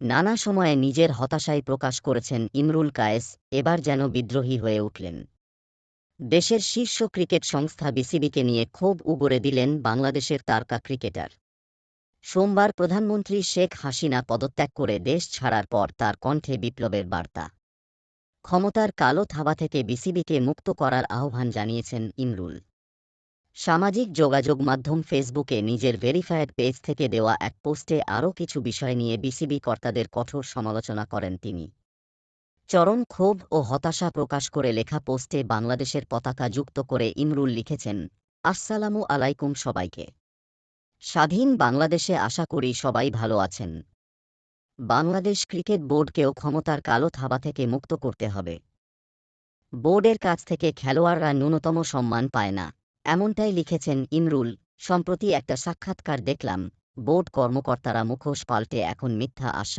নানা সময়ে নিজের হতাশায় প্রকাশ করেছেন ইমরুল কায়েস, এবার যেন বিদ্রোহী হয়ে উঠলেন। দেশের শীর্ষ ক্রিকেট সংস্থা বিসিবিকে নিয়ে ক্ষোভ উগরে দিলেন বাংলাদেশের তারকা ক্রিকেটার। সোমবার প্রধানমন্ত্রী শেখ হাসিনা পদত্যাগ করে দেশ ছাড়ার পর তার কণ্ঠে বিপ্লবের বার্তা। ক্ষমতার কালো থাবা থেকে বিসিবিকে মুক্ত করার আহ্বান জানিয়েছেন ইমরুল। সামাজিক যোগাযোগ মাধ্যম ফেসবুকে নিজের ভেরিফায়েড পেজ থেকে দেওয়া এক পোস্টে আরও কিছু বিষয় নিয়ে বিসিবি কর্তাদের কঠোর সমালোচনা করেন তিনি। চরম ক্ষোভ ও হতাশা প্রকাশ করে লেখা পোস্টে বাংলাদেশের পতাকা যুক্ত করে ইমরুল লিখেছেন, আসসালামু আলাইকুম সবাইকে। স্বাধীন বাংলাদেশে আশা করি সবাই ভালো আছেন। বাংলাদেশ ক্রিকেট বোর্ডকেও ক্ষমতার কালো থাবা থেকে মুক্ত করতে হবে। বোর্ডের কাছ থেকে খেলোয়াড়রা ন্যূনতম সম্মান পায় না। এমনটাই লিখেছেন ইমরুল। সম্প্রতি একটা সাক্ষাৎকার দেখলাম বোর্ড কর্মকর্তারা মুখোশ পাল্টে এখন মিথ্যা আশ্বাস